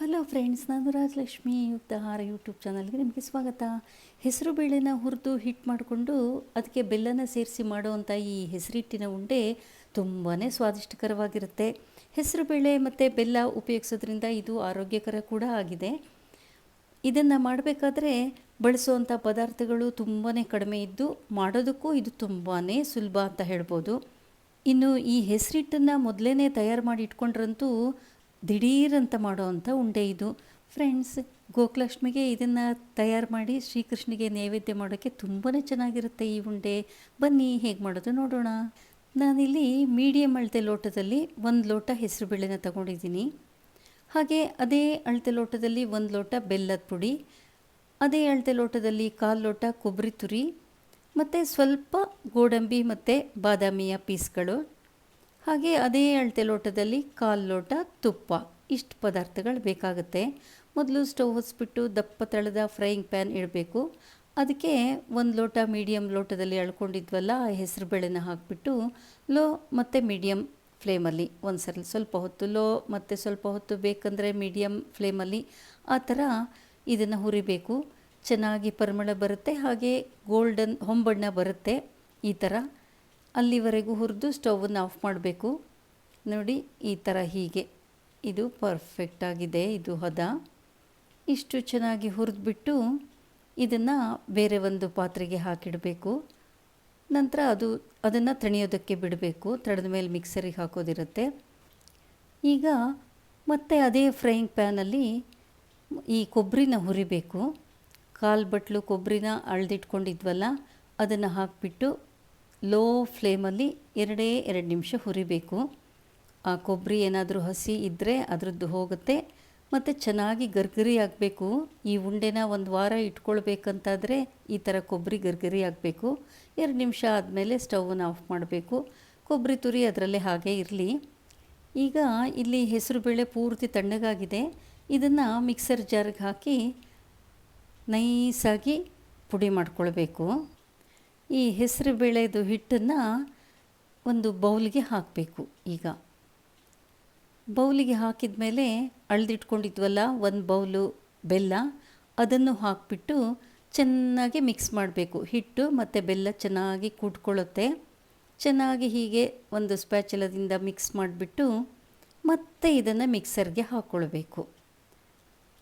Hello friends ನಾನು Rajalakshmi ಯುಕ್ತಹಾರ YouTube ಚಾನಲ್ಗೆ ನಿಮಗೆ ಸ್ವಾಗತ. ಹೆಸರು ಬೇಳೆನ ಹುರಿದು ಹಿಟ್ಟು ಮಾಡಿಕೊಂಡು ಅದಕ್ಕೆ ಬೆಲ್ಲನ ಸೇರಿಸಿ ಮಾಡುವಂಥ ಈ ಹೆಸರಿಟ್ಟಿನ ಉಂಡೆ ತುಂಬಾ ಸ್ವಾದಿಷ್ಟಕರವಾಗಿರುತ್ತೆ. ಹೆಸರು ಬೇಳೆ ಮತ್ತು ಬೆಲ್ಲ ಉಪಯೋಗಿಸೋದ್ರಿಂದ ಇದು ಆರೋಗ್ಯಕರ ಕೂಡ ಆಗಿದೆ. ಇದನ್ನು ಮಾಡಬೇಕಾದ್ರೆ ಬಳಸುವಂಥ ಪದಾರ್ಥಗಳು ತುಂಬಾ ಕಡಿಮೆ ಇದ್ದು ಮಾಡೋದಕ್ಕೂ ಇದು ತುಂಬಾ ಸುಲಭ ಅಂತ ಹೇಳ್ಬೋದು. ಇನ್ನು ಈ ಹೆಸರಿಟ್ಟನ್ನು ಮೊದಲೇ ತಯಾರು ಮಾಡಿ ಇಟ್ಕೊಂಡ್ರಂತೂ ದಿಢೀರಂತ ಮಾಡೋವಂಥ ಉಂಡೆ ಇದು. ಫ್ರೆಂಡ್ಸ್ ಗೋಕುಲಕ್ಷ್ಮಿಗೆ ಇದನ್ನು ತಯಾರು ಮಾಡಿ ಶ್ರೀಕೃಷ್ಣಿಗೆ ನೈವೇದ್ಯ ಮಾಡೋಕ್ಕೆ ತುಂಬಾ ಚೆನ್ನಾಗಿರುತ್ತೆ ಈ ಉಂಡೆ. ಬನ್ನಿ, ಹೇಗೆ ಮಾಡೋದು ನೋಡೋಣ. ನಾನಿಲ್ಲಿ ಮೀಡಿಯಮ್ ಅಳತೆ ಲೋಟದಲ್ಲಿ ಒಂದು ಲೋಟ ಹೆಸರು ಬೇಳೆನ ತಗೊಂಡಿದ್ದೀನಿ. ಹಾಗೆ ಅದೇ ಅಳತೆ ಲೋಟದಲ್ಲಿ ಒಂದು ಲೋಟ ಬೆಲ್ಲದ ಪುಡಿ, ಅದೇ ಅಳತೆ ಲೋಟದಲ್ಲಿ ಕಾಲು ಲೋಟ ಕೊಬ್ಬರಿ ತುರಿ, ಮತ್ತು ಸ್ವಲ್ಪ ಗೋಡಂಬಿ ಮತ್ತು ಬಾದಾಮಿಯ ಪೀಸ್ಗಳು. ಹಾಗೆ ಅದೇ ಅಳತೆ ಲೋಟದಲ್ಲಿ ಕಾಲು ಲೋಟ, ತುಪ್ಪ, ಇಷ್ಟು ಪದಾರ್ಥಗಳು ಬೇಕಾಗುತ್ತೆ. ಮೊದಲು ಸ್ಟವ್ ಹೊಸ್ಬಿಟ್ಟು ದಪ್ಪ ತಳದ ಫ್ರೈಯಿಂಗ್ ಪ್ಯಾನ್ ಇಡಬೇಕು. ಅದಕ್ಕೆ ಒಂದು ಲೋಟ ಮೀಡಿಯಮ್ ಲೋಟದಲ್ಲಿ ಅಳ್ಕೊಂಡಿದ್ವಲ್ಲ, ಆ ಹೆಸರು ಬೇಳೆನ ಹಾಕಿಬಿಟ್ಟು ಲೋ ಮತ್ತು ಮೀಡಿಯಮ್ ಫ್ಲೇಮಲ್ಲಿ ಒಂದು ಸಲ ಸ್ವಲ್ಪ ಹೊತ್ತು ಲೋ ಮತ್ತು ಸ್ವಲ್ಪ ಹೊತ್ತು ಬೇಕಂದರೆ ಮೀಡಿಯಮ್ ಫ್ಲೇಮಲ್ಲಿ, ಆ ಥರ ಇದನ್ನು ಹುರಿಬೇಕು. ಚೆನ್ನಾಗಿ ಪರಿಮಳ ಬರುತ್ತೆ, ಹಾಗೆ ಗೋಲ್ಡನ್ ಹೊಂಬಣ್ಣ ಬರುತ್ತೆ ಈ ಥರ. ಅಲ್ಲಿವರೆಗೂ ಹುರಿದು ಸ್ಟೌವನ್ನು ಆಫ್ ಮಾಡಬೇಕು. ನೋಡಿ, ಈ ಥರ ಹೀಗೆ. ಇದು ಪರ್ಫೆಕ್ಟಾಗಿದೆ ಇದು ಹದ. ಇಷ್ಟು ಚೆನ್ನಾಗಿ ಹುರಿದ್ಬಿಟ್ಟು ಇದನ್ನು ಬೇರೆ ಒಂದು ಪಾತ್ರೆಗೆ ಹಾಕಿಡಬೇಕು. ನಂತರ ಅದು, ಅದನ್ನು ತಣಿಯೋದಕ್ಕೆ ಬಿಡಬೇಕು. ತಡೆದ ಮೇಲೆ ಮಿಕ್ಸರಿಗೆ ಹಾಕೋದಿರುತ್ತೆ. ಈಗ ಮತ್ತೆ ಅದೇ ಫ್ರೈಯಿಂಗ್ ಪ್ಯಾನಲ್ಲಿ ಈ ಕೊಬ್ಬರಿನ ಹುರಿಬೇಕು. ಕಾಲು ಬಟ್ಲು ಕೊಬ್ಬರಿನ ಅಳ್ದಿಟ್ಕೊಂಡಿದ್ವಲ್ಲ, ಅದನ್ನು ಹಾಕಿಬಿಟ್ಟು ಲೋ ಫ್ಲೇಮಲ್ಲಿ ಎರಡೇ ಎರಡು ನಿಮಿಷ ಹುರಿಬೇಕು. ಆ ಕೊಬ್ಬರಿ ಏನಾದರೂ ಹಸಿ ಇದ್ದರೆ ಅದರದ್ದು ಹೋಗುತ್ತೆ. ಮತ್ತು ಚೆನ್ನಾಗಿ ಗರ್ಗರಿ ಆಗಬೇಕು. ಈ ಉಂಡೆನ ಒಂದು ವಾರ ಇಟ್ಕೊಳ್ಬೇಕಂತಾದರೆ ಈ ಥರ ಕೊಬ್ಬರಿ ಗರ್ಗರಿ ಆಗಬೇಕು. ಎರಡು ನಿಮಿಷ ಆದಮೇಲೆ ಸ್ಟವನ್ನು ಆಫ್ ಮಾಡಬೇಕು. ಕೊಬ್ಬರಿ ತುರಿ ಅದರಲ್ಲೇ ಹಾಗೆ ಇರಲಿ. ಈಗ ಇಲ್ಲಿ ಹೆಸರು ಬೇಳೆ ಪೂರ್ತಿ ತಣ್ಣಗಾಗಿದೆ. ಇದನ್ನು ಮಿಕ್ಸರ್ ಜಾರ್ಗೆ ಹಾಕಿ ನೈಸಾಗಿ ಪುಡಿ ಮಾಡ್ಕೊಳ್ಬೇಕು. ಈ ಹೆಸರು ಬೇಳೆದು ಹಿಟ್ಟನ್ನು ಒಂದು ಬೌಲ್ಗೆ ಹಾಕಬೇಕು ಈಗ. ಬೌಲಿಗೆ ಹಾಕಿದ ಮೇಲೆ ಅಳ್ದಿಟ್ಕೊಂಡಿದ್ವಲ್ಲ ಒಂದು ಬೌಲು ಬೆಲ್ಲ, ಅದನ್ನು ಹಾಕಿಬಿಟ್ಟು ಚೆನ್ನಾಗಿ ಮಿಕ್ಸ್ ಮಾಡಬೇಕು. ಹಿಟ್ಟು ಮತ್ತು ಬೆಲ್ಲ ಚೆನ್ನಾಗಿ ಕೂಡ್ಕೊಳ್ಳುತ್ತೆ. ಚೆನ್ನಾಗಿ ಹೀಗೆ ಒಂದು ಸ್ಪ್ಯಾಚಲದಿಂದ ಮಿಕ್ಸ್ ಮಾಡಿಬಿಟ್ಟು ಮತ್ತೆ ಇದನ್ನು ಮಿಕ್ಸರ್ಗೆ ಹಾಕ್ಕೊಳ್ಬೇಕು.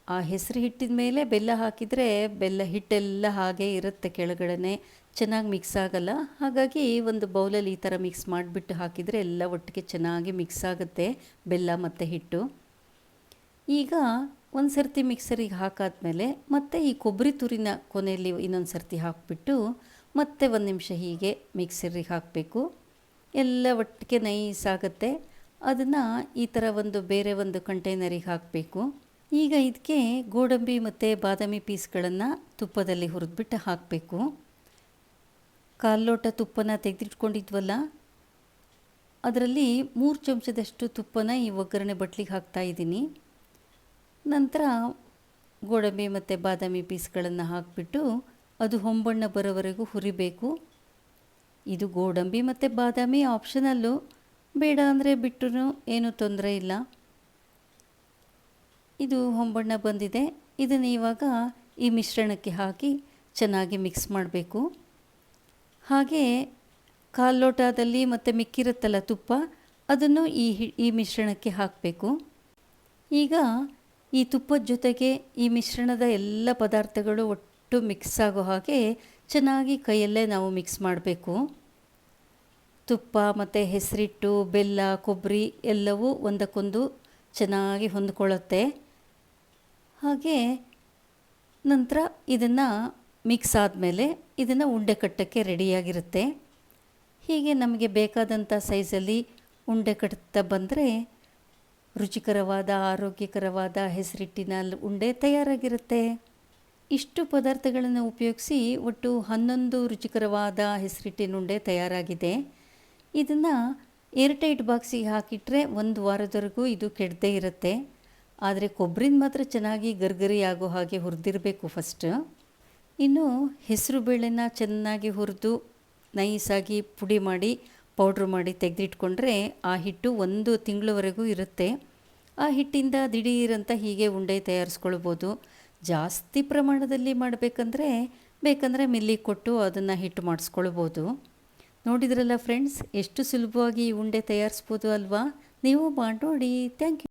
ಆ ಹೆಸರು ಹಿಟ್ಟಿದ ಮೇಲೆ ಬೆಲ್ಲ ಹಾಕಿದರೆ ಬೆಲ್ಲ ಹಿಟ್ಟೆಲ್ಲ ಹಾಗೆ ಇರುತ್ತೆ ಕೆಳಗಡೆ ಚೆನ್ನಾಗಿ ಮಿಕ್ಸ್ ಆಗಲ್ಲ. ಹಾಗಾಗಿ ಒಂದು ಬೌಲಲ್ಲಿ ಈ ಥರ ಮಿಕ್ಸ್ ಮಾಡಿಬಿಟ್ಟು ಹಾಕಿದರೆ ಎಲ್ಲ ಒಟ್ಟಿಗೆ ಚೆನ್ನಾಗಿ ಮಿಕ್ಸ್ ಆಗುತ್ತೆ ಬೆಲ್ಲ ಮತ್ತು ಹಿಟ್ಟು. ಈಗ ಒಂದು ಸರ್ತಿ ಮಿಕ್ಸರಿಗೆ ಹಾಕಾದ್ಮೇಲೆ ಮತ್ತೆ ಈ ಕೊಬ್ಬರಿ ತುರಿನ ಕೊನೆಯಲ್ಲಿ ಇನ್ನೊಂದು ಸರ್ತಿ ಹಾಕಿಬಿಟ್ಟು ಮತ್ತೆ ಒಂದು ನಿಮಿಷ ಹೀಗೆ ಮಿಕ್ಸರಿಗೆ ಹಾಕಬೇಕು. ಎಲ್ಲ ಒಟ್ಟಿಗೆ ನೈಸ್ ಆಗುತ್ತೆ. ಅದನ್ನು ಈ ಥರ ಒಂದು ಬೇರೆ ಒಂದು ಕಂಟೈನರಿಗೆ ಹಾಕಬೇಕು. ಈಗ ಇದಕ್ಕೆ ಗೋಡಂಬಿ ಮತ್ತು ಬಾದಾಮಿ ಪೀಸ್ಗಳನ್ನು ತುಪ್ಪದಲ್ಲಿ ಹುರಿದ್ಬಿಟ್ಟು ಹಾಕಬೇಕು. ಕಾಲು ಲೋಟ ತುಪ್ಪನ ತೆಗೆದಿಟ್ಕೊಂಡಿದ್ವಲ್ಲ, ಅದರಲ್ಲಿ ಮೂರು ಚಮಚದಷ್ಟು ತುಪ್ಪನ ಈ ಒಗ್ಗರಣೆ ಬಟ್ಲಿಗೆ ಹಾಕ್ತಾಯಿದ್ದೀನಿ ನಂತರ ಗೋಡಂಬಿ ಮತ್ತು ಬಾದಾಮಿ ಪೀಸ್ಗಳನ್ನು ಹಾಕಿಬಿಟ್ಟು ಅದು ಹೊಂಬಣ್ಣ ಬರೋವರೆಗೂ ಹುರಿಬೇಕು. ಇದು ಗೋಡಂಬಿ ಮತ್ತು ಬಾದಾಮಿ ಆಪ್ಷನಲ್ಲು. ಬೇಡ ಅಂದರೆ ಬಿಟ್ಟರೂ ಏನೂ ತೊಂದರೆ ಇಲ್ಲ. ಇದು ಹೊಂಬಣ್ಣ ಬಂದಿದೆ. ಇದನ್ನು ಇವಾಗ ಈ ಮಿಶ್ರಣಕ್ಕೆ ಹಾಕಿ ಚೆನ್ನಾಗಿ ಮಿಕ್ಸ್ ಮಾಡಬೇಕು. ಹಾಗೆ ಕಾಲು ಲೋಟದಲ್ಲಿ ಮತ್ತು ಮಿಕ್ಕಿರುತ್ತಲ್ಲ ತುಪ್ಪ, ಅದನ್ನು ಈ ಈ ಮಿಶ್ರಣಕ್ಕೆ ಹಾಕಬೇಕು. ಈಗ ಈ ತುಪ್ಪದ ಜೊತೆಗೆ ಈ ಮಿಶ್ರಣದ ಎಲ್ಲ ಪದಾರ್ಥಗಳು ಒಟ್ಟು ಮಿಕ್ಸ್ ಆಗೋ ಹಾಗೆ ಚೆನ್ನಾಗಿ ಕೈಯಲ್ಲೇ ನಾವು ಮಿಕ್ಸ್ ಮಾಡಬೇಕು. ತುಪ್ಪ ಮತ್ತು ಹೆಸರಿಟ್ಟು, ಬೆಲ್ಲ, ಕೊಬ್ಬರಿ ಎಲ್ಲವೂ ಒಂದಕ್ಕೊಂದು ಚೆನ್ನಾಗಿ ಹೊಂದ್ಕೊಳ್ಳುತ್ತೆ. ಹಾಗೆ ನಂತರ ಇದನ್ನು ಮಿಕ್ಸ್ ಆದಮೇಲೆ ಇದನ್ನು ಉಂಡೆ ಕಟ್ಟಕ್ಕೆ ರೆಡಿಯಾಗಿರುತ್ತೆ ಹೀಗೆ ನಮಗೆ ಬೇಕಾದಂಥ ಸೈಜಲ್ಲಿ ಉಂಡೆ ಕಟ್ತಾ ಬಂದರೆ ರುಚಿಕರವಾದ, ಆರೋಗ್ಯಕರವಾದ ಹೆಸರಿಟ್ಟಿನ ಉಂಡೆ ತಯಾರಾಗಿರುತ್ತೆ. ಇಷ್ಟು ಪದಾರ್ಥಗಳನ್ನು ಉಪಯೋಗಿಸಿ ಒಟ್ಟು ಹನ್ನೊಂದು ರುಚಿಕರವಾದ ಹೆಸರಿಟ್ಟಿನ ಉಂಡೆ ತಯಾರಾಗಿದೆ. ಇದನ್ನು ಏರ್ಟೈಟ್ ಬಾಕ್ಸಿಗೆ ಹಾಕಿಟ್ರೆ ಒಂದು ವಾರದವರೆಗೂ ಇದು ಕೆಡದೇ ಇರುತ್ತೆ. ಆದರೆ ಕೊಬ್ಬರಿನ ಮಾತ್ರ ಚೆನ್ನಾಗಿ ಗರ್ಗರಿ ಆಗೋ ಹಾಗೆ ಹುರಿದಿರಬೇಕು ಫಸ್ಟ್ ಇನ್ನು ಹೆಸರು ಬೇಳೆನ ಚೆನ್ನಾಗಿ ಹುರಿದು ನೈಸಾಗಿ ಪುಡಿ ಮಾಡಿ ಪೌಡ್ರ್ ಮಾಡಿ ತೆಗೆದಿಟ್ಕೊಂಡ್ರೆ ಆ ಹಿಟ್ಟು ಒಂದು ತಿಂಗಳವರೆಗೂ ಇರುತ್ತೆ. ಆ ಹಿಟ್ಟಿಂದ ದಿಢೀರಂತ ಹೀಗೆ ಉಂಡೆ ತಯಾರಿಸ್ಕೊಳ್ಬೋದು. ಜಾಸ್ತಿ ಪ್ರಮಾಣದಲ್ಲಿ ಮಾಡಬೇಕಂದ್ರೆ ಬೇಕಂದರೆ ಮಿಲ್ಲಿಗೆ ಕೊಟ್ಟು ಅದನ್ನು ಹಿಟ್ಟು ಮಾಡಿಸ್ಕೊಳ್ಬೋದು. ನೋಡಿದ್ರಲ್ಲ ಫ್ರೆಂಡ್ಸ್ ಎಷ್ಟು ಸುಲಭವಾಗಿ ಈ ಉಂಡೆ ತಯಾರಿಸ್ಬೋದು ಅಲ್ವಾ? ನೀವು ಮಾಡಿ ಥ್ಯಾಂಕ್ ಯು